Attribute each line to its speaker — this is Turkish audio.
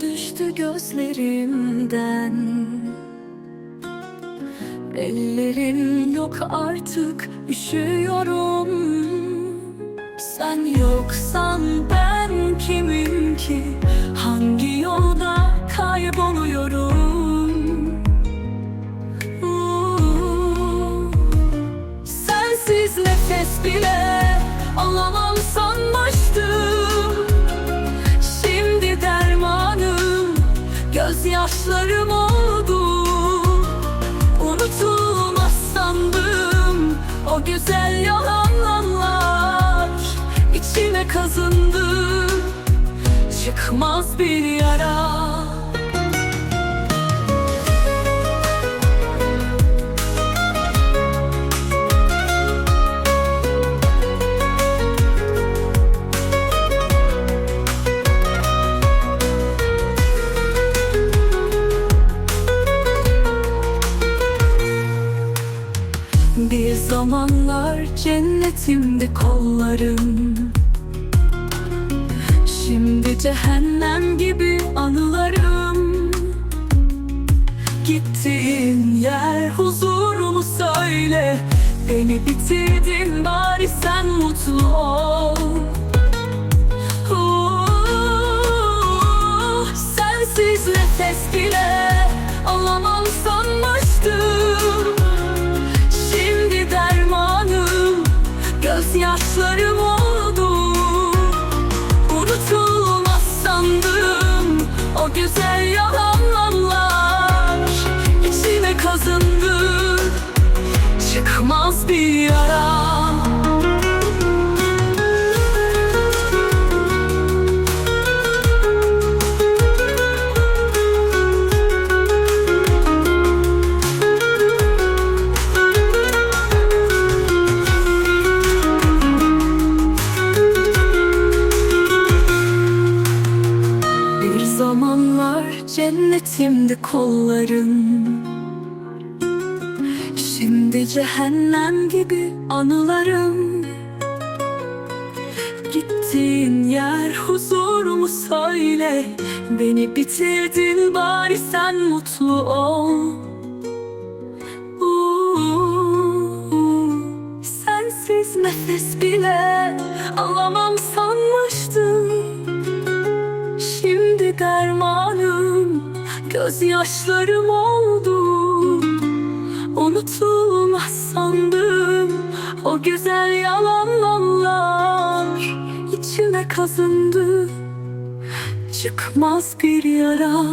Speaker 1: düştü gözlerimden. Ellerin yok artık üşüyorum. Sen yoksan ben kimim ki? Hangi yolda kayboluyorum? Uuu. Sensiz nefes bile alamam sanmıştım gözyaşlarım oldu. Unutulmaz sandım. O güzel yalanlar içime kazındı. Çıkmaz bir yara zamanlar cennetimdi kollarım. Şimdi cehennem gibi anılarım. Gittiğin yer huzurumu söyle. Beni bitirdin bari sen mutlu ol gözyaşlarım oldu. Unutulmaz sandım o güzel yalanlar. İçime kazındı. Çıkmaz bir yara cennetimdi kolların. Şimdi cehennem gibi anılarım. Gittiğin yer huzurumu söyle? Beni bitirdin bari sen mutlu ol. Uuu, Sensiz nefes bile alamam sanmıştım. Şimdi dermanım gözyaşlarım oldu. Unutulmaz sandım. O güzel yalanlar içime kazındı. Çıkmaz bir yara